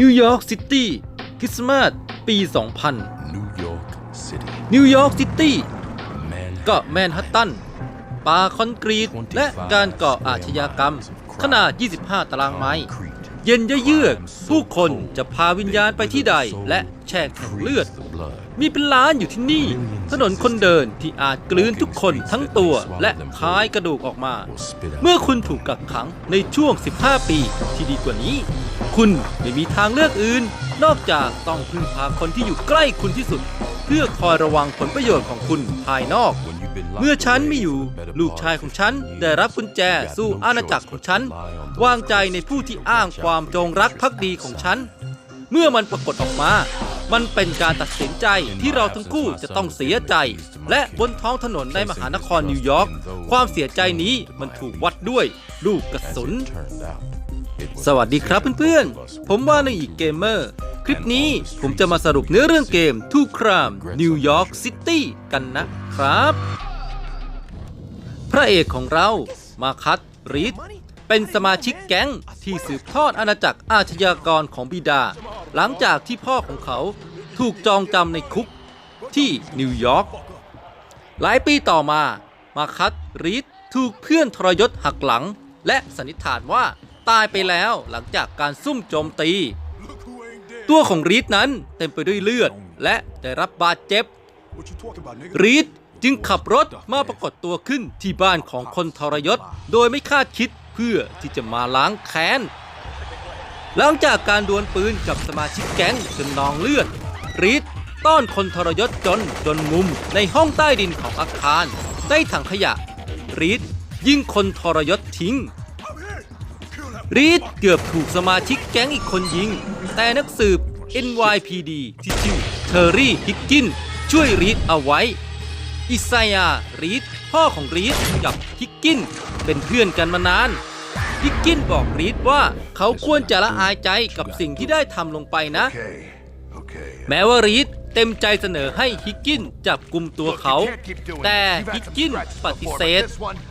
นิวยอร์กซิตี้คริสต์มาสปี New York City. 2000นิวยอร์กซิตี้ Man, ก็แมนฮัตตันป่าคอนกรีต และการก่ออาชญากรรม ขนาด 25 ตารางไมล์ เย็นเยือกผู้คนจะพาวิญญาณไปที่ใด และแช่แข็งเลือด the blood. มีเป็นล้านอยู่ที่นี่ ถนนคนเดินที่อาจกลืนทุกคนทั้งตัวและคายกระดูกออกมา Will spit out เมื่อคุณถูกกักขังในช่วง 15 ปีที่ดีกว่านี้ คุณไม่มีทางเลือกอื่น นอกจากต้องพึ่งพาคนที่อยู่ใกล้คุณที่สุด เพื่อคอยระวังผลประโยชน์ของคุณภายนอก when you've been locked เมื่อฉัน away ไม่อยู่ in better ลูกชายของฉันได้รับกุญแจสู่อาณาจักรของฉัน วางใจในผู้ที่อ้างความจงรักภักดีของฉัน เมื่อมันปรากฏออกมา มันเป็นการตัดสินใจที่เราทั้งคู่จะต้องเสียใจ และบนท้องถนนในมหานครนิวยอร์กความเสียใจนี้มันถูกวัดด้วย ลูกกระสุน As it turned out, it was สวัสดีครับเพื่อนๆ ผมว่าในอีกเกมเมอร์คลิปนี้ผมจะมาสรุปเนื้อเรื่องเกม Two Crime New York City กันนะครับ พระเอกของเรามาคัตรีดเป็นสมาชิกแก๊งที่สืบทอดอาณาจักรอาชญากรของบิดา หลังจากที่พ่อของเขาถูกจองจำในคุกที่นิวยอร์กหลายปีต่อมามาคัตรีดถูกเพื่อนทรยศหักหลัง และสันนิษฐานว่าตายไปแล้วหลังจากการซุ่มโจมตี ตัวของรีดนั้นเต็มไปด้วยเลือดและได้รับบาดเจ็บรีด จึงขับรถมาปรากฏตัวขึ้นที่บ้านของคนทรยศ โดยไม่คาดคิดเพื่อที่จะมาล้างแค้น หลังจากการดวลปืนกับสมาชิกแก๊งจนนองเลือดรีดต้อนคนทรยศจนจนมุมในห้องใต้ดินของอาคารใต้ถังขยะ รีดยิงคนทรยศทิ้ง รีดเกือบถูกสมาชิกแก๊งอีกคนยิง แต่นักสืบ NYPD ที่ชื่อเทอร์รี่ฮิกกินช่วยรีดเอาไว้ อิสายารีดพ่อของรีดกับฮิกกินเป็นเพื่อนกันมานานฮิกกินบอกรีดว่าเขาควรจะละอายใจกับสิ่งที่ได้ทำลงไปนะ Okay, okay. แม้ว่ารีดเต็มใจเสนอให้ฮิกกินจับกลุ่มตัวเขา แต่ฮิกกินปฏิเสธ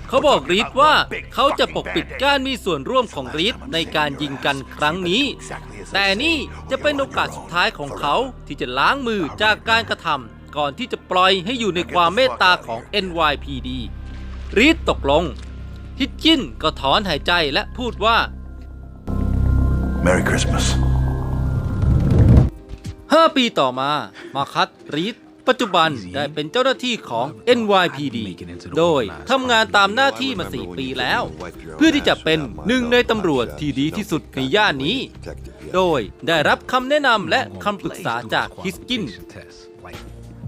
เขาบอกรีดว่าเขาจะปกปิดการมีส่วนร่วมของรีดในการยิงกันครั้งนี้ แต่นี่จะเป็นโอกาสสุดท้ายของเขาที่จะล้างมือจากการกระทำ ก่อนที่จะปล่อยให้อยู่ในความเมตตาของ NYPD รีดตกลง ฮิกกินก็ถอนหายใจและพูดว่า Merry Christmas. 5ปีต่อมามาคัตรีดปัจจุบันได้เป็นเจ้าหน้าที่ของ NYPD โดยทำงานตามหน้าที่มา 4 ปีแล้ว เพื่อที่จะเป็นหนึ่งในตำรวจที่ดีที่สุดในย่านนี้ โดยได้รับคำแนะนำและคำปรึกษาจากฮิสกิน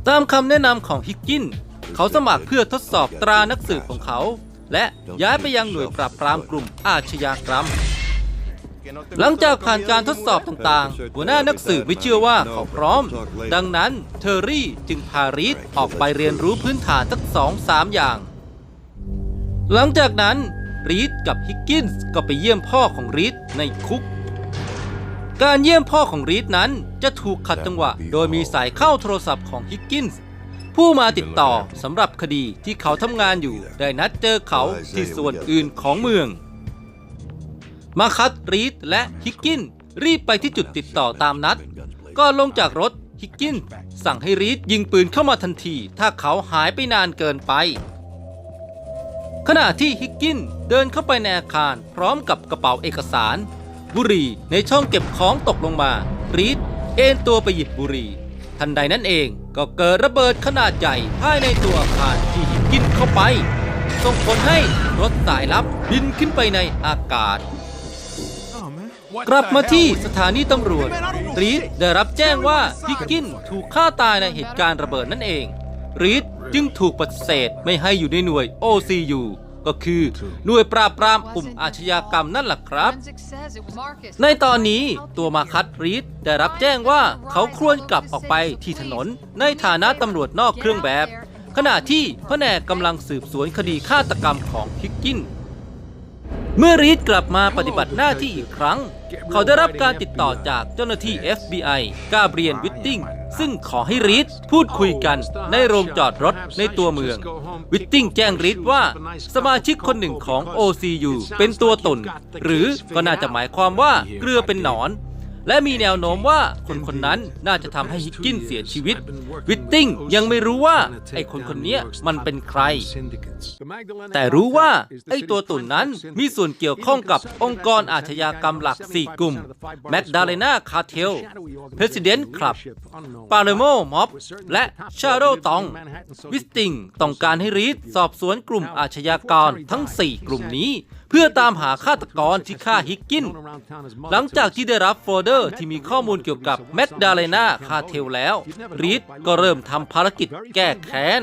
ตามคำแนะนำของฮิกกิน เขาสมัครเพื่อทดสอบตรานักสืบของเขา และย้ายไปยังหน่วยปราบปรามกลุ่มอาชญากรรม หลังจากผ่านการทดสอบต่างๆ หัวหน้านักสืบไม่เชื่อว่าเขาพร้อม ดังนั้นเทอร์รี่จึงพารีดออกไปเรียนรู้พื้นฐานสักสองสามอย่าง หลังจากนั้นรีดกับฮิกกินส์ก็ไปเยี่ยมพ่อของรีดในคุก การเยี่ยมพ่อของรีดนั้นจะถูกขัดจังหวะ โดยมีสายเข้าโทรศัพท์ของฮิกกินส์ผู้มาติดต่อสำหรับคดีที่เขาทำงานอยู่ได้นัดเจอเขาที่ส่วนอื่นของเมือง มาคัตรีดและฮิกกินรีบไปที่จุดติดต่อตามนัด ก็ลงจากรถฮิกกินสั่งให้รีดยิงปืนเข้ามาทันที ถ้าเขาหายไปนานเกินไป ขณะที่ฮิกกินเดินเข้าไปในอาคารพร้อมกับกระเป๋าเอกสาร บุหรี่ในช่องเก็บของตกลงมารีดเอ็นตัวไปหยิบบุหรี่ทันใดนั้นเองก็เกิดระเบิดขนาดใหญ่ภายในตัวอาคารที่ฮิกกินเข้าไป ส่งผลให้รถสายลับบินขึ้นไปในอากาศ กลับมาที่สถานีตำรวจรีดได้รับแจ้งว่าฮิกกินถูกฆ่าตายในเหตุการณ์ระเบิดนั่นเองรีดจึงถูกปฏิเสธไม่ให้อยู่ในหน่วย OCU ก็คือหน่วยปราบปรามกลุ่มอาชญากรรมนั่นแหละครับ ในตอนนี้ตัวมาคัตรีดได้รับแจ้งว่าเขาควรกลับออกไปที่ถนน ในฐานะตำรวจนอกเครื่องแบบ ขณะที่แผนกกำลังสืบสวนคดีฆาตกรรมของฮิกกิน เมื่อรีดกลับมาปฏิบัติหน้าที่อีกครั้ง เขาได้รับการติดต่อจากเจ้าหน้าที่ FBI กาเบรียนวิตติง ซึ่งขอให้รีดพูดคุยกันในโรงจอดรถในตัวเมือง วิตติ้งแจ้งรีดว่า สมาชิกคนหนึ่งของ OCU เป็นตัวตน หรือก็น่าจะหมายความว่าเกลือเป็นหนอน และมีแนวโน้มว่าคนคนนั้นน่าจะทำให้ฮิกกินเสียชีวิต วิตติงยังไม่รู้ว่าไอ้คนคนนี้มันเป็นใคร แต่รู้ว่าไอ้ตัวตุ่นนั้นมีส่วนเกี่ยวข้องกับองค์กรอาชญากรรมหลัก 4 กลุ่มแมกดาเลนาคาเทล President Club ปาเลโมม็อบและชาโดตอง วิสติงต้องการให้รีดสอบสวนกลุ่มอาชญากรทั้ง 4 กลุ่มนี้ เพื่อตามหาฆาตกรที่ฆ่าฮิกกิน หลังจากที่ได้รับโฟลเดอร์ที่มีข้อมูลเกี่ยวกับแมกดาเลนาคาเทลแล้ว รีดก็เริ่มทำภารกิจแก้แค้น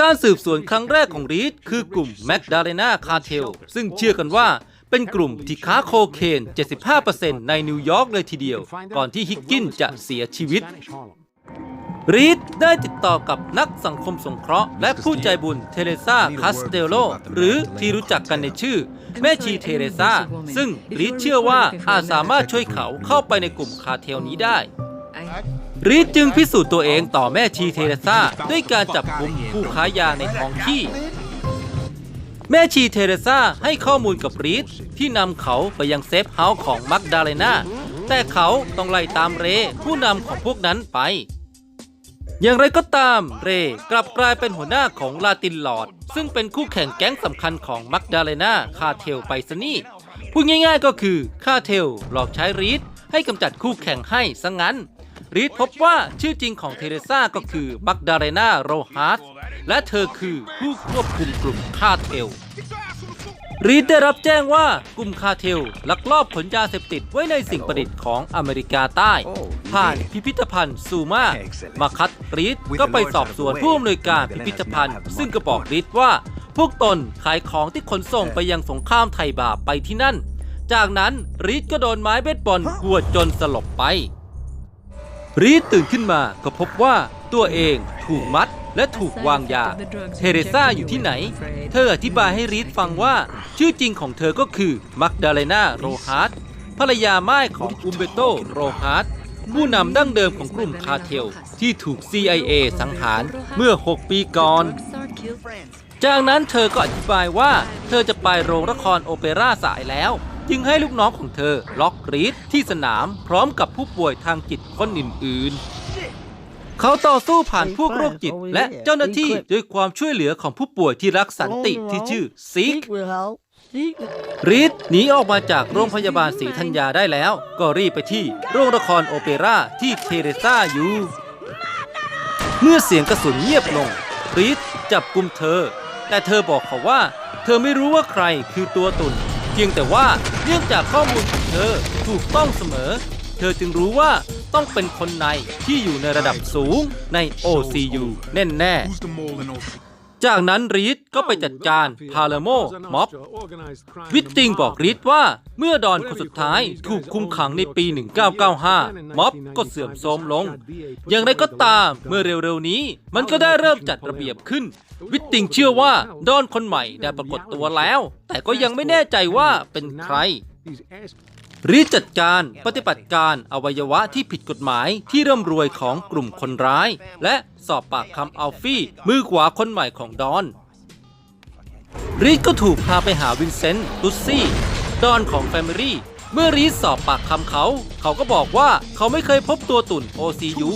การสืบสวนครั้งแรกของรีดคือกลุ่มแมกดาเลนาคาเทลซึ่งเชื่อกันว่าเป็นกลุ่มที่ค้าโคเคน 75%ในนิวยอร์กเลยทีเดียว ก่อนที่ฮิกกินจะเสียชีวิต รีดได้ติดต่อกับนักสังคมสงเคราะห์และผู้ใจบุญเทเรซาคาสเตโลหรือที่รู้จักกันในชื่อ แม่ชีเทเรซาซึ่งรีดเชื่อว่าอาจสามารถช่วยเขาเข้าไปในกลุ่มคาเทลนี้ได้รีดจึงพิสูจน์ตัวเองต่อแม่ชีเทเรซาด้วยการจับกลุ่มผู้ค้ายาในท้องที่ แม่ชีเทเรซาให้ข้อมูลกับรีดที่นำเขาไปยังเซฟเฮาส์ของมักดาเลนาแต่เขาต้องไล่ตามเรผู้นำของพวกนั้นไป อย่างไรก็ตามเรกลับกลายเป็นหัวหน้าของลาตินลอร์ดซึ่งเป็นคู่แข่งแก๊งสำคัญของมักดาเลนาคาเทลไปซะนี่พูดง่ายๆก็คือคาเทลหลอกใช้รีดให้กำจัดคู่แข่งให้ซะงั้นรีดพบว่าชื่อจริงของเทเรซาก็คือบักดาเรนาโรฮัสและเธอคือผู้ควบคุมกลุ่มคาเทล รีดได้รับแจ้งว่ากลุ่มคาเทล ลักลอบขนยาเสพติดไว้ในสิ่งประดิษฐ์ของอเมริกาใต้ ผ่านพิพิธภัณฑ์ซูมา มาคัดรีดก็ไปสอบสวนผู้อำนวยการพิพิธภัณฑ์ ซึ่งก็บอกรีดว่า พวกตนขายของที่ขนส่งไปยังสงครามไทยบาปไปที่นั่น จากนั้นรีดก็โดนไม้เบสบอลหวดจนสลบไป รีดตื่นขึ้นมาก็พบว่าตัวเองถูกมัด และถูกวางยา เทเรซาอยู่ที่ไหน เธออธิบายให้รีดฟังว่า ชื่อจริงของเธอก็คือมักดาเลนาโรฮาร์ดภรรยาม่ายของอุมเบโตโรฮาร์ดผู้นำดั้งเดิมของกลุ่มคาเทล ที่ถูก CIA สังหารเมื่อ 6 ปีก่อน จากนั้นเธอก็อธิบายว่า เธอจะไปโรงละครโอเปร่าสายแล้ว จึงให้ลูกน้องของเธอล็อกรีดที่สนามพร้อมกับผู้ป่วยทางจิตคนอื่นๆ เขาต่อสู้ผ่านพวกโรคจิต และเจ้าหน้าที่ด้วยความช่วยเหลือของผู้ป่วยที่รักสันติที่ชื่อซิก will help. Seek รีดหนีออกมาจากโรงพยาบาลศรีธัญญาได้แล้ว ก็รีบไปที่โรงละครโอเปร่าที่เทเรซาอยู่ เมื่อเสียงกระสุนเงียบลงรีดจับกุมเธอ แต่เธอบอกเขาว่า เธอไม่รู้ว่าใครคือตัวตุนเพียงแต่ว่าเนื่องจากข้อมูลของเธอถูกต้องเสมอ เธอจึงรู้ว่า ต้องเป็นคนในที่อยู่ในระดับสูงใน OCU แน่ๆจากนั้นรีดก็ไปจัดการพาเลโมม็อบ วิตติงบอกรีดว่าเมื่อดอนคนสุดท้ายถูกคุมขังในปี 1995 ม็อบก็เสื่อมโทรมลง อย่างไรก็ตามเมื่อเร็วๆนี้ มันก็ได้เริ่มจัดระเบียบขึ้น วิตติงเชื่อว่าดอนคนใหม่ได้ปรากฏตัวแล้ว แต่ก็ยังไม่แน่ใจว่าเป็นใคร หรีดจัดการปฏิบัติการอวัยวะที่ผิดกฎหมายที่ร่ำรวยของกลุ่มคนร้าย และสอบปากคำอัลฟี่ มือขวาคนใหม่ของดอนรีดก็ถูกพาไปหาวินเซนต์ตุซี่ดอนของแฟมิลี่เมื่อรีดสอบปากคำเขา เขาก็บอกว่าเขาไม่เคยพบตัวตุ่น OCU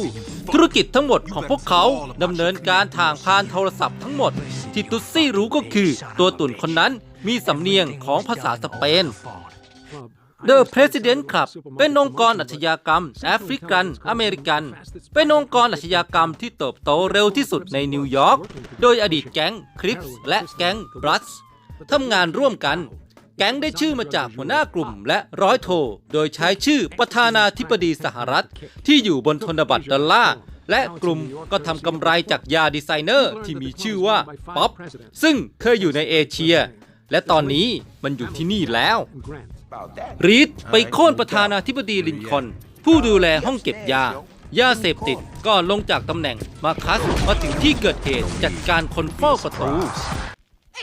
ธุรกิจทั้งหมดของพวกเขาดำเนินการทางผ่านโทรศัพท์ทั้งหมด ที่ตุซี่รู้ก็คือตัวตุ่นคนนั้นมีสำเนียงของภาษาสเปน The President Club เป็นองค์กรอาชญากรรมแอฟริกัน อเมริกัน เป็นองค์กรอาชญากรรมที่เติบโตเร็วที่สุดในนิวยอร์ก โดยอดีตแก๊งคริปส์และแก๊งบรัสทำงานร่วมกัน แก๊งได้ชื่อมาจากหัวหน้ากลุ่มและร้อยโท โดยใช้ชื่อประธานาธิบดีสหรัฐ ที่อยู่บนธนบัตรดอลลาร์และกลุ่มก็ทำกำไรจากยาดีไซเนอร์ที่มีชื่อว่าป๊อปซึ่งเคยอยู่ในเอเชีย และตอนนี้มันอยู่ที่นี่แล้ว รีดไปโค่นประธานาธิบดีลินคอล์นผู้ดูแลห้องเก็บยา ยาเสพติดก็ลงจากตำแหน่งมาคัสมาถึงที่เกิดเหตุจัดการคนเฝ้าประตู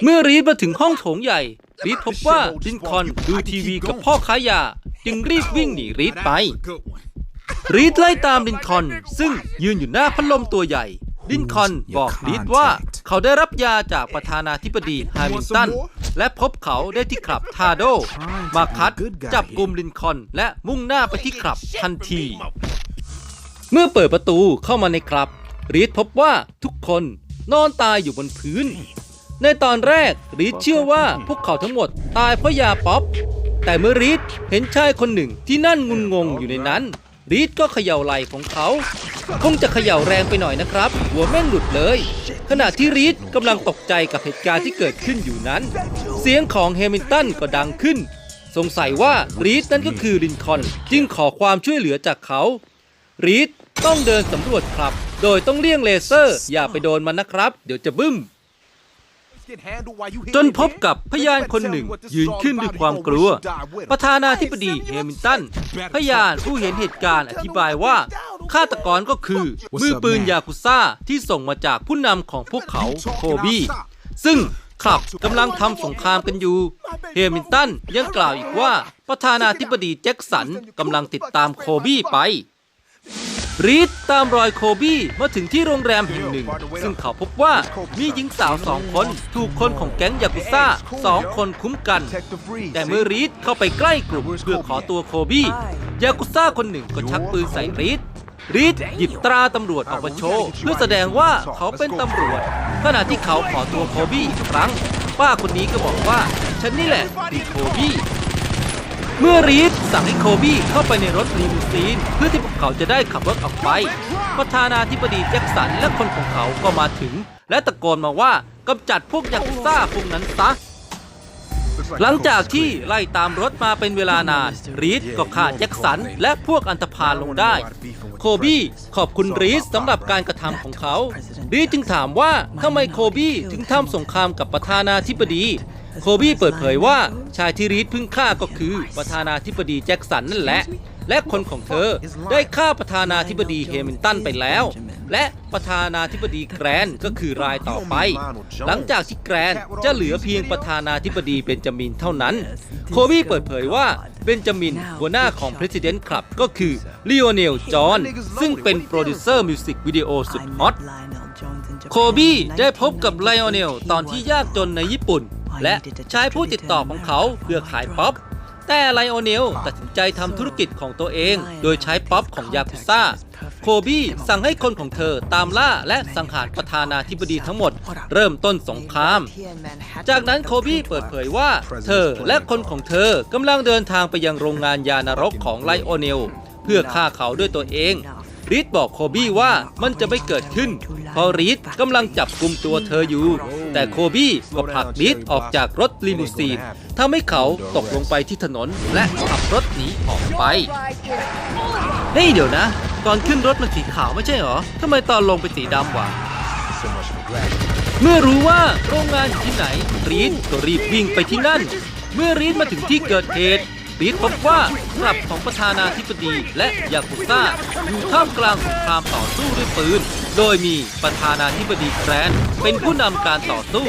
เมื่อรีดมาถึงห้องโถงใหญ่ รีดพบว่าลินคอล์นดูทีวีกับพ่อค้ายา จึงรีบวิ่งหนีรีดไป รีดไล่ตามลินคอล์นซึ่งยืนอยู่หน้าพัดลมตัวใหญ่ ลินคอล์นบอกรีดว่าเขาได้รับยาจากประธานาธิบดีฮามิลตัน และพบเขาได้ที่คลับทาโด มาคัดจับกลุ่มลินคอล์นและมุ่งหน้าไปที่คลับทันที เมื่อเปิดประตูเข้ามาในคลับรีดพบว่าทุกคนนอนตายอยู่บนพื้น ในตอนแรกรีดเชื่อว่าพวกเขาทั้งหมดตายเพราะยาป๊อป แต่เมื่อรีดเห็นชายคนหนึ่งที่นั่นงุนงงอยู่ในนั้น รีดก็เขย่าไหล่ของเขา คงจะเขย่าแรงไปหน่อยนะครับ หัวแม่งหลุดเลย ขณะที่รีดกำลังตกใจกับเหตุการณ์ที่เกิดขึ้นอยู่นั้น เสียงของเฮมิลตันก็ดังขึ้น สงสัยว่ารีดนั่นก็คือลินคอนจึงขอความช่วยเหลือจากเขารีดต้องเดินสำรวจครับ โดยต้องเลี่ยงเลเซอร์ อย่าไปโดนมันนะครับ เดี๋ยวจะบึ้ม จนพบกับพยานคนหนึ่ง ยืนขึ้นด้วยความกลัว ประธานาธิบดีเฮมิลตัน พยานผู้เห็นเหตุการณ์อธิบายว่าฆาตกรก็คือมือปืนยากุซ่าที่ส่งมาจากผู้นำของพวกเขาโคบี้ ซึ่งคลับกำลังทำสงครามกันอยู่ เฮมิลตันยังกล่าวอีกว่า ประธานาธิบดีแจ็คสันกำลังติดตามโคบี้ไป รีดตามรอยโคบี้มาถึงที่โรงแรมแห่งหนึ่ง ซึ่งเขาพบว่ามีหญิงสาวสองคน ถูกคนของแก๊งยากุซ่าสองคนคุ้มกัน แต่เมื่อรีดเข้าไปใกล้กลุ่มเพื่อขอตัวโคบี้ยากุซ่าคนหนึ่งก็ชักปืนใส่รีดรีดหยิบตราตำรวจออกมาโชว์เพื่อแสดงว่าเขาเป็นตำรวจ ขณะที่เขาขอตัวโคบี้อีกครั้ง ป้าคนนี้ก็บอกว่า ฉันนี่แหละคือโคบี้ เมื่อรีดสั่งให้โคบี้เข้าไปในรถลีมูซีน เพื่อที่พวกเขาจะได้ขับรถออกไป ประธานาธิบดีแจ็คสันและคนของเขาก็มาถึง และตะโกนมาว่ากำจัดพวกยากุซ่าพวกนั้นซะ หลังจากที่ไล่ตามรถมาเป็นเวลานาน รีดก็ฆ่าแจ็คสันและพวกอันธพาลลงได้ โคบี้ขอบคุณรีดสำหรับการกระทำของเขา รีดจึงถามว่าทำไมโคบี้ถึงทำสงครามกับประธานาธิบดี โคบี้เปิดเผยว่าชายที่รีดพึ่งฆ่าก็คือประธานาธิบดีแจ็คสันนั่นแหละ และคนของเธอได้ฆ่าประธานาธิบดีเฮมิลตันไปแล้ว และประธานาธิบดีแกรนก็คือรายต่อไป หลังจากที่แกรนจะเหลือเพียงประธานาธิบดีเบนจามินเท่านั้น โคบี้เปิดเผยว่าเบนจามินหัวหน้าของ President Club ก็คือลีโอเนลจอห์นซึ่งเป็นโปรดิวเซอร์มิวสิกวิดีโอสุดฮอตโคบี้ได้พบกับไลออเนลตอนที่ยากจนในญี่ปุ่น และใช้ผู้ติดต่อของเขาเพื่อขายป๊อป แต่ไลออเนลตัดสินใจทำธุรกิจของตัวเอง โดยใช้ป๊อปของยากุซ่า โคบี้สั่งให้คนของเธอตามล่าและสังหารประธานาธิบดีทั้งหมด เริ่มต้นสงคราม จากนั้นโคบี้เปิดเผยว่า เธอและคนของเธอกำลังเดินทางไปยังโรงงานยานรกของไลโอเนลเพื่อฆ่าเขาด้วยตัวเอง รีดบอกโคบี้ว่ามันจะไม่เกิดขึ้นเพราะรีดกำลังจับกลุ่มตัวเธออยู่ แต่โคบี้ก็ผลักรีดออกจากรถลิมูซีนทำให้เขาตกลงไปที่ถนนและขับรถหนีออกไปนี่เดี๋ยวนะ ตอนขึ้นรถมันสีขาวไม่ใช่เหรอทำไมตอนลงเป็นสีดำวะเมื่อรู้ว่าโรงงานอยู่ที่ไหนรีดก็รีบวิ่งไปที่นั่น เมื่อรีดมาถึงที่เกิดเหตุ รีดพบว่ากลับของประธานาธิบดีและยากุซ่าอยู่ท่ามกลางสงครามต่อสู้ด้วยปืน โดยมีประธานาธิบดีแกรนเป็นผู้นำการต่อสู้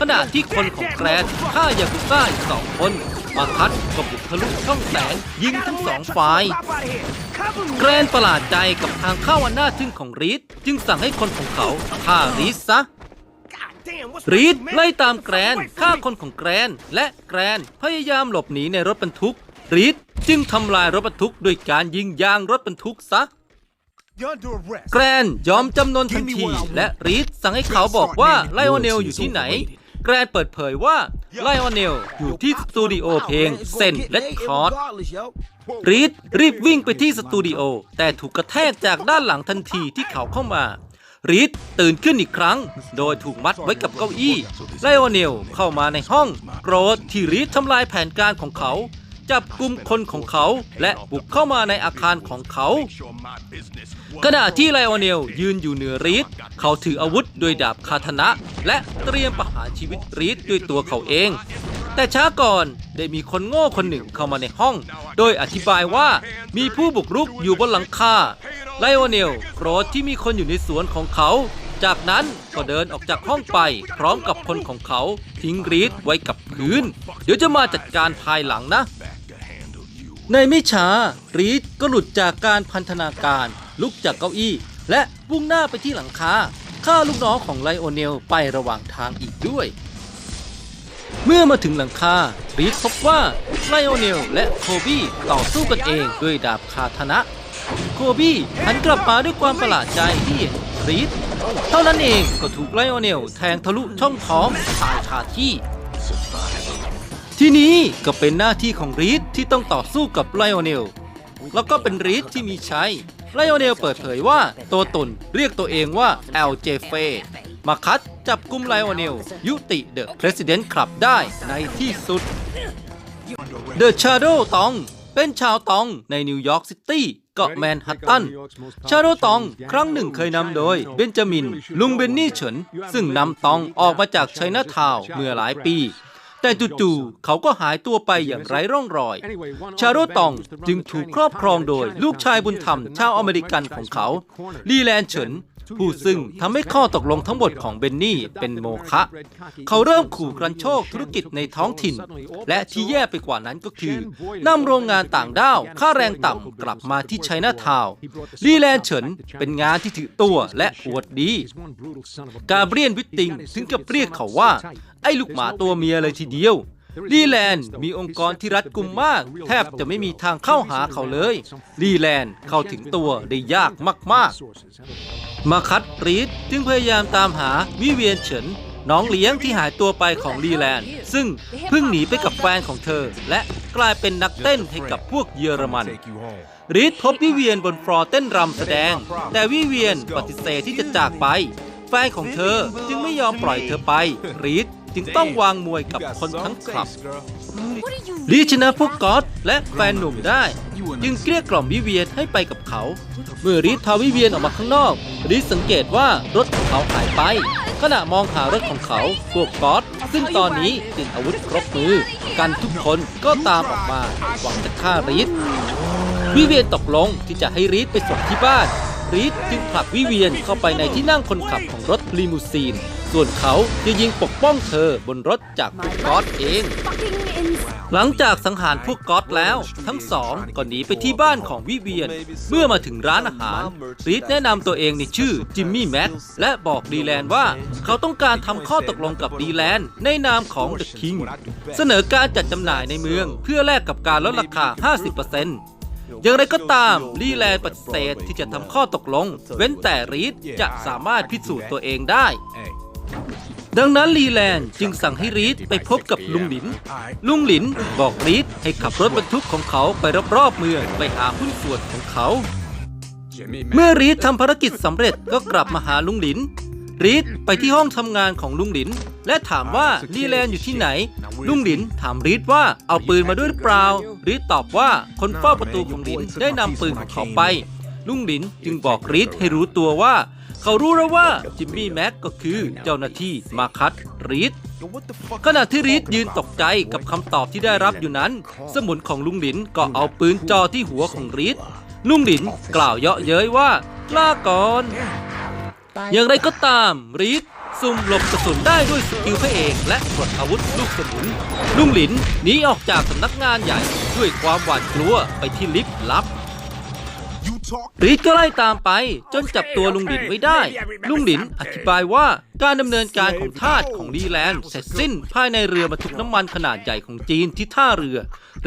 ขณะที่คนของแกรนฆ่ายากุซ่าอีกสองคนมาคัดกบุกทะลุช่องแสงยิงทั้งสองฝ่าย แกรนประหลาดใจกับทางเข้าอันน่าทึ่งของรีดจึงสั่งให้คนของเขาฆ่ารีดซะรีดไล่ตามแกรนฆ่าคนของแกรน และแกรนพยายามหลบหนีในรถบรรทุก รีดจึงทำลายรถบรรทุกด้วยการยิงยางรถบรรทุกซะ แกรนยอมจำนนทันที และรีดสั่งให้เขาบอกว่าไลออนเนลอยู่ที่ไหน แกรนเปิดเผยว่าไลออนเนลอยู่ที่สตูดิโอเพลงเซนและคอร์ดรีดรีบวิ่งไปที่สตูดิโอแต่ถูกกระแทกจากด้านหลังทันทีที่เขาเข้ามารีดตื่นขึ้นอีกครั้ง โดยถูกมัดไว้กับเก้าอี้ไลโอเนลเข้ามาในห้อง โกรธที่รีดทำลายแผนการของเขา จับกลุ่มคนของเขา และบุกเข้ามาในอาคารของเขา ขณะที่ไลโอเนลยืนอยู่เหนือรีดเขาถืออาวุธด้วยดาบคาทนะ และเตรียมประหารชีวิตรีดด้วยตัวเขาเอง แต่ช้าก่อนได้มีคนโง่คนหนึ่งเข้ามาในห้อง โดยอธิบายว่ามีผู้บุกรุกอยู่บนหลังคาไลโอเนลโกรธที่มีคนอยู่ในสวนของเขา จากนั้นก็เดินออกจากห้องไปพร้อมกับคนของเขา ทิ้งรีดไว้กับพื้น เดี๋ยวจะมาจัดการภายหลังนะ ในไม่ช้ารีดก็หลุดจากการพันธนาการ ลุกจากเก้าอี้ และพุ่งหน้าไปที่หลังคาฆ่าลูกน้องของไลโอเนลไประหว่างทางอีกด้วย เมื่อมาถึงหลังคารีดพบว่าไลโอเนลและโคบี้ต่อสู้กันเองด้วยดาบคาทนะ โคบี้หันกลับมาด้วยความประหลาดใจที่รีดเท่านั้นเองก็ถูกไลโอเนลแทงทะลุช่องท้องตายคาที่ ที่นี้ก็เป็นหน้าที่ของรีดที่ต้องต่อสู้กับไลโอเนล แล้วก็เป็นรีดที่มีชัยไลโอเนลเปิดเผยว่าตัวตนเรียกตัวเองว่า LJ f มาคัดจับกุมไลโอเนล ยุติเดอะ President Club ได้ในที่สุด The Shadow ตองเป็นชาวตองในนิวยอร์กซิตี้เกาะแมนฮัตตัน ชาโดตองครั้งหนึ่งเคยนำโดยเบนจามิน ลุงเบนนี่เฉิน ซึ่งนำตองออกมาจากไชน่าทาว์เมื่อหลายปี แต่จู่ๆเขาก็หายตัวไปอย่างไร้ร่องรอย ชาโดตองจึงถูกครอบครองโดยลูกชายบุญธรรมชาวอเมริกันของเขา ลีแลนเฉินผู้ซึ่งทำให้ข้อตกลงทั้งหมดของเบนนี่เป็นโมฆะ เขาเริ่มขู่กรันโชคธุรกิจในท้องถิ่น และที่แย่ไปกว่านั้นก็คือนำโรงงานต่างด้าว ค่าแรงต่ำกลับมาที่ไชน่าทาวน์ลีแลนเฉินเป็นงานที่ถือตัวและอวดดี กาเบรียนวิตติงถึงกับเรียกเขาว่า ไอ้ลูกหมาตัวเมียเลยทีเดียวลีแลนด์มีองค์กรที่รัดกุมมาก แทบจะไม่มีทางเข้าหาเขาเลยลีแลนด์เข้าถึงตัวได้ยากมากๆ มาคัดรีดจึงพยายามตามหาวิเวียนเฉินน้องเลี้ยงที่หายตัวไปของลีแลนด์ ซึ่งเพิ่งหนีไปกับแฟนของเธอ และกลายเป็นนักเต้นให้กับพวกเยอรมันรีดพบวิเวียนบนฟลอร์เต้นรำแสดง แต่วิเวียนปฏิเสธที่จะจากไป แฟนของเธอจึงไม่ยอมปล่อยเธอไปรีด จึงต้องวางมวยกับคนทั้งคลับรีดชนะพวกก๊อตและแฟนหนุ่มได้ จึงเกลี้ยกล่อมวิเวียนให้ไปกับเขา เมื่อรีดพาวิเวียนออกมาข้างนอกรีดสังเกตว่ารถของเขาหายไป ขณะมองหารถของเขาพวกก๊อตซึ่งตอนนี้ติดอาวุธครบมือ กันทุกคนก็ตามออกมาหวังจะฆ่ารีดวิเวียนตกลงที่จะให้รีดไปส่งที่บ้าน รีดจึงผลักวิเวียนเข้าไปในที่นั่งคนขับของรถลีมูซีน ส่วนเขาจะยิงปกป้องเธอบนรถจากพวกก๊อตเอง หลังจากสังหารพวกก๊อตแล้ว ทั้งสองก็หนีไปที่บ้านของวิเวียน เมื่อมาถึงร้านอาหารรีดแนะนำตัวเองในชื่อจิมมี่แม็กและบอกดีแลนว่า เขาต้องการทำข้อตกลงกับดีแลนในนามของเดอะคิงเสนอการจัดจำหน่ายในเมือง เพื่อแลกกับการลดราคา 50% อย่างไรก็ตามลีแลนด์ปฏิเสธที่จะทำข้อตกลง เว้นแต่รีดจะสามารถพิสูจน์ตัวเองได้ ดังนั้นลีแลนด์จึงสั่งให้รีดไปพบกับลุงหลิน ลุงหลินบอกรีดให้ขับรถบรรทุกของเขาไปรอบๆเมืองไปหาหุ้นส่วนของเขา เมื่อรีดทำภารกิจสำเร็จก็กลับมาหาลุงหลิน รีดไปที่ห้องทำงานของลุงหลิน และถามว่าลีแลนด์อยู่ที่ไหน ลุงหลินถามรีดว่าเอาปืนมาด้วยหรือเปล่ารีดตอบว่าคนเฝ้าประตูของหลินได้นำปืนของเขาไป ลุงหลินจึงบอกรีดให้รู้ตัวว่า เขารู้แล้วว่าจิมมี่แม็กก็คือเจ้าหน้าที่มาคัดรีดขณะที่รีดยืนตกใจกับคำตอบที่ได้รับอยู่นั้น สมุนของลุงหลินก็เอาปืนจ่อที่หัวของรีดลุงหลินกล่าวเยาะเย้ยว่าลาก่อน อย่างไรก็ตามรีดซุ่มหลบกระสุนได้ด้วยสกิลพระเอกและกดอาวุธลูกสมุน ลุงหลินหนีออกจากสำนักงานใหญ่ด้วยความหวาดกลัวไปที่ลิฟต์ลับรีดก็ไล่ตามไปจนจับตัวลุงหลินไว้ได้ ลุงหลินอธิบายว่าการดำเนินการของทาสของดีแลนด์เสร็จสิ้นภายในเรือบรรทุกน้ำมันขนาดใหญ่ของจีนที่ท่าเรือ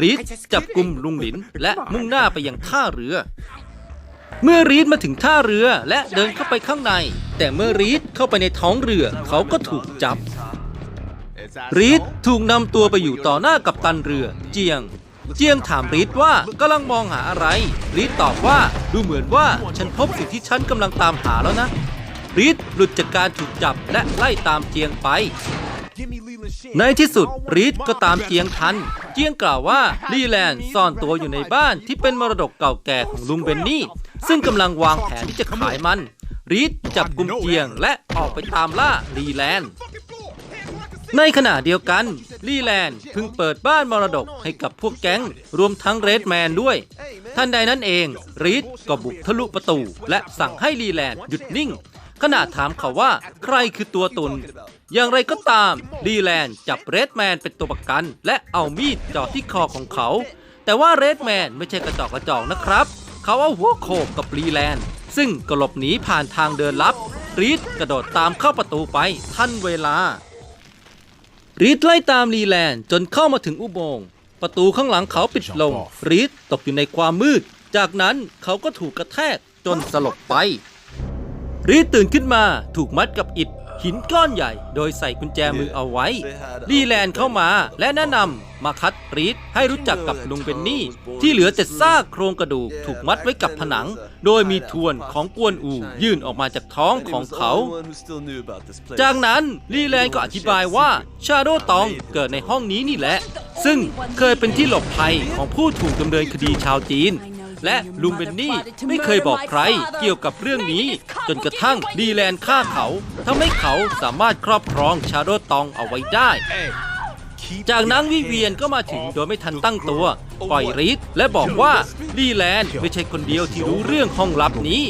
รีดจับกลุ่มลุงหลินและมุ่งหน้าไปยังท่าเรือ เมื่อรีดมาถึงท่าเรือและเดินเข้าไปข้างใน แต่เมื่อรีดเข้าไปในท้องเรือเขาก็ถูกจับ รีดถูกนำตัวไปอยู่ต่อหน้ากับตันเรือ เจียง เจียงถามรีดว่ากำลังมองหาอะไร รีดตอบว่าดูเหมือนว่าฉันพบสิ่งที่ฉันกำลังตามหาแล้วนะรีดหลุดจากการถูกจับและไล่ตามเจียงไป ในที่สุดรีดก็ตามเจียงทัน เจียงกล่าวว่าลีแลนซ่อนตัวอยู่ในบ้านที่เป็นมรดกเก่าแก่ของลุงเบนนี่ ซึ่งกำลังวางแผนที่จะขายมัน รีดจับกลุ่มเจียงและออกไปตามล่าลีแลนในขณะเดียวกันลีแลนเพิ่งเปิดบ้านมรดกให้กับพวกแก๊ง รวมทั้งเรดแมนด้วย ท่านใดนั้นเองรีดก็บุกทะลุประตู และสั่งให้ลีแลนหยุดนิ่ง ขณะถามเขาว่าใครคือตัวตน อย่างไรก็ตามลีแลนด์จับเรดแมนเป็นตัวประกัน และเอามีดจ่อที่คอของเขา แต่ว่าเรดแมนไม่ใช่กระจอกกระจอกนะครับ เขาเอาหัวโขกกับลีแลนด์ซึ่งก็หลบหนีผ่านทางเดินลับรีดกระโดดตามเข้าประตูไปทันเวลารีดไล่ตามลีแลนด์จนเข้ามาถึงอุโมงค์ประตูข้างหลังเขาปิดลงรีดตกอยู่ในความมืด จากนั้นเขาก็ถูกกระแทกจนสลบไป รีดตื่นขึ้นมาถูกมัดกับอิฐหินก้อนใหญ่ โดยใส่กุญแจมือเอาไว้ลีแลนด์เข้ามาและแนะนำมาคัดรีดให้รู้จักกับลุงเบนนี่ ที่เหลือแต่ซากโครงกระดูกถูกมัดไว้กับผนัง โดยมีทวนของกวนอูยื่นออกมาจากท้องของเขา จากนั้นลีแลนด์ก็อธิบายว่าชาโดตองเกิดในห้องนี้นี่แหละ ซึ่งเคยเป็นที่หลบภัยของผู้ถูกดำเนินคดีชาวจีน และลุงเบนนี่ไม่เคยบอกใครเกี่ยวกับเรื่องนี้ จนกระทั่งดีแลนฆ่าเขาทำให้เขาสามารถครอบครองชาโดตองเอาไว้ได้ จากนั้นวิเวียนก็มาถึงโดยไม่ทันตั้งตัว ปล่อยรีดและบอกว่าลีแลนด์ไม่ใช่คนเดียวที่รู้เรื่องห้องลับนี้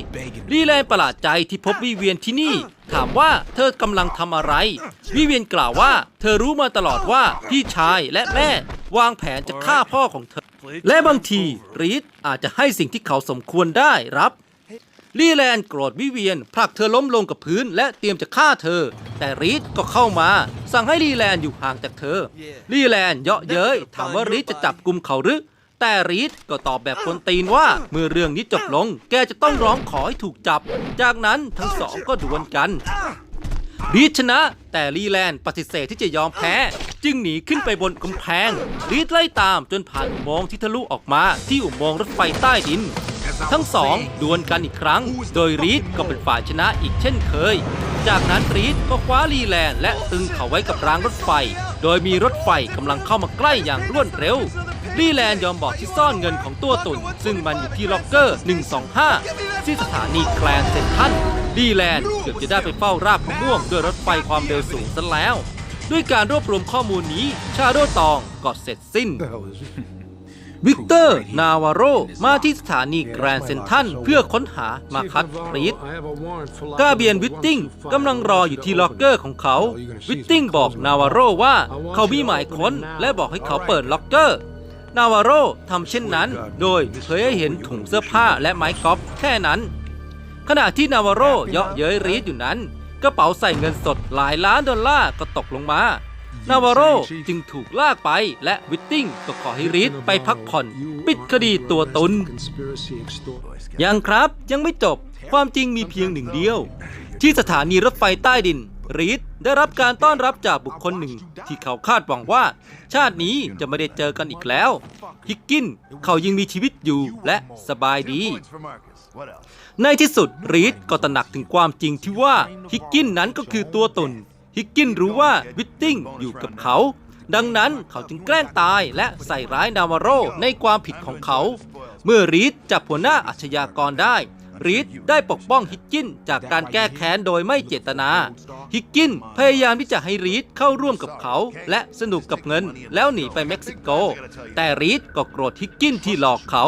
ลีแลนด์ประหลาดใจที่พบวิเวียนที่นี่ ถามว่าเธอกำลังทำอะไร วิเวียนกล่าวว่า เธอรู้มาตลอดว่าพี่ชายและแม่ วางแผนจะฆ่าพ่อของเธอ และบางทีรีดอาจจะให้สิ่งที่เขาสมควรได้รับ ลีแลนด์โกรธวิเวียนผลักเธอล้มลงกับพื้นและเตรียมจะฆ่าเธอ แต่รีดก็เข้ามา สั่งให้ลีแลนด์อยู่ห่างจากเธอ ลีแลนด์เยาะเย้ยถามว่ารีดจะจับกลุ่มเขาหรือ แต่รีดก็ตอบแบบคนตีนว่าเมื่อเรื่องนี้จบลง แกจะต้องร้องขอให้ถูกจับ จากนั้นทั้งสองก็ดวลกันรีดชนะ แต่ลีแลนด์ปฏิเสธที่จะยอมแพ้ จึงหนีขึ้นไปบนกำแพงรีดไล่ตามจนผ่านอุโมงค์ที่ทะลุออกมาที่อุโมงค์รถไฟใต้ดิน ทั้งสองดวลกันอีกครั้ง โดยรีดก็เป็นฝ่ายชนะอีกเช่นเคย จากนั้นรีดก็คว้าลีแลนและตึงเขาไว้กับรางรถไฟ โดยมีรถไฟกำลังเข้ามาใกล้อย่างรวดเร็วลีแลนยอมบอกที่ซ่อนเงินของตัวตุนซึ่งมันอยู่ที่ล็อกเกอร์ 125 ที่สถานีแกลนเซนทันลีแลนเกือบจะได้ไปเฝ้ารากมะม่วงด้วยรถไฟความเร็วสูงซะแล้ว ด้วยการรวบรวมข้อมูลนี้ชาโดตองก็เสร็จสิ้น วิกเตอร์ นาวาโร มาที่สถานีแกรนเซนทันเพื่อค้นหามาคัตรีดกาเบียนวิตติ้งกำลังรออยู่ที่ล็อกเกอร์ของเขา วิตติ้งบอกนาวาโรว่าเขามีหมายค้นและบอกให้เขาเปิดล็อกเกอร์ นาวาโรทำเช่นนั้น โดยเผยให้เห็นถุงเสื้อผ้าและไม้กอล์ฟแค่นั้น ขณะที่นาวาโรเยาะเย้ยรีดอยู่นั้นกระเป๋าใส่เงินสดหลายล้านดอลลาร์ก็ตกลงมา นาวาโรจึงถูกลากไปและวิตติ้งก็ขอให้รีดไปพักผ่อน ปิดคดีตัวตน ยังครับยังไม่จบความจริงมีเพียงหนึ่งเดียว ที่สถานีรถไฟใต้ดิน รีดได้รับการต้อนรับจากบุคคลหนึ่ง ที่เขาคาดหวังว่า ชาตินี้จะไม่ได้เจอกันอีกแล้ว ฮิกกินเขายังมีชีวิตอยู่และสบายดี ในที่สุดรีดก็ตระหนักถึงความจริงที่ว่าฮิกกินนั้นก็คือตัวตน ฮิกกินรู้ว่าวิตติ้งอยู่กับเขา ดังนั้นเขาจึงแกล้งตายและใส่ร้ายนาวาโรในความผิดของเขา เมื่อรีดจับหัวหน้าอาชญากรได้รีดได้ปกป้องฮิกกินจากการแก้แค้นโดยไม่เจตนา ฮิกกินพยายามที่จะให้รีดเข้าร่วมกับเขา และสนุกกับเงินแล้วหนีไปเม็กซิโก แต่รีดก็โกรธฮิกกินที่หลอกเขา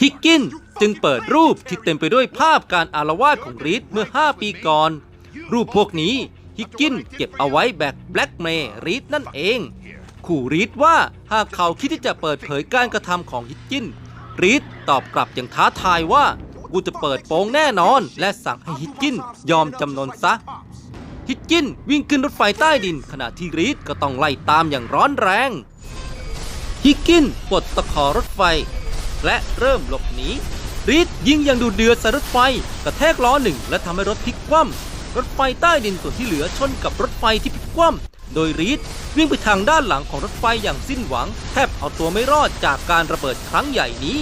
ฮิกกินจึงเปิดรูปที่เต็มไปด้วยภาพการอารวาสของรีดเมื่อ 5 ปีก่อน รูปพวกนี้ฮิกกินเก็บเอาไว้แบกแบล็กเมย์รีดนั่นเอง ขู่รีดว่าหากเขาคิดที่จะเปิดเผยการกระทำของฮิกกินรีดตอบกลับอย่างท้าทายว่ากูจะเปิดโปงแน่นอน และสั่งให้ฮิกกินยอมจำนนซะฮิกกินวิ่งขึ้นรถไฟใต้ดิน ขณะที่รีดก็ต้องไล่ตามอย่างร้อนแรงฮิกกินปลดตะขอรถไฟ และเริ่มหลบหนีรีดยิงอย่างดูเดือดใส่รถไฟ กระแทกล้อหนึ่งและทำให้รถพลิกคว่ำ รถไฟใต้ดินส่วนที่เหลือชนกับรถไฟที่พลิกคว่ำโดยรีดวิ่งไปทางด้านหลังของรถไฟอย่างสิ้นหวัง แทบเอาตัวไม่รอดจากการระเบิดครั้งใหญ่นี้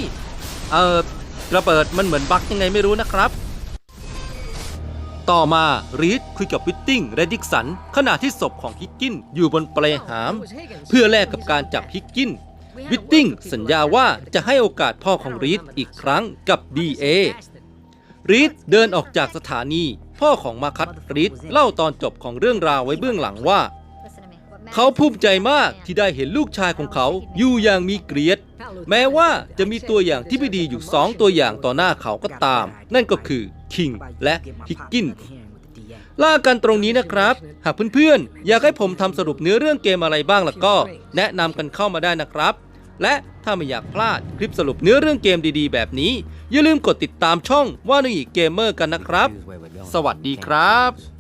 เอ่อระเบิดมันเหมือนบั๊กยังไงไม่รู้นะครับ ต่อมารีดคุยกับวิตติ้งและดิกสัน ขณะที่ศพของฮิกกินอยู่บนเปลหาม เพื่อแลกกับการจับฮิกกินวิตติ้งสัญญาว่าจะให้โอกาสพ่อของรีดอีกครั้งกับ DA รีดเดินออกจากสถานี พ่อของมาคัตรีดเล่าตอนจบของเรื่องราวไว้เบื้องหลังว่า เขาภูมิใจมากที่ได้เห็นลูกชายของเขาอยู่อย่างมีเกียรติแม้ว่าจะมีตัวอย่างที่ไม่ดีอยู่สองตัวอย่างต่อหน้าเขาก็ตาม นั่นก็คือคิงและฮิกกินล่ากันตรงนี้นะครับ หากเพื่อนๆ อยากให้ผมทำสรุปเนื้อเรื่องเกมอะไรบ้างล่ะก็ แนะนำกันเข้ามาได้นะครับ และถ้าไม่อยากพลาดคลิปสรุปเนื้อเรื่องเกมดีๆ แบบนี้ อย่าลืมกดติดตามช่องว่านุยเกมเมอร์กันนะครับ สวัสดีครับ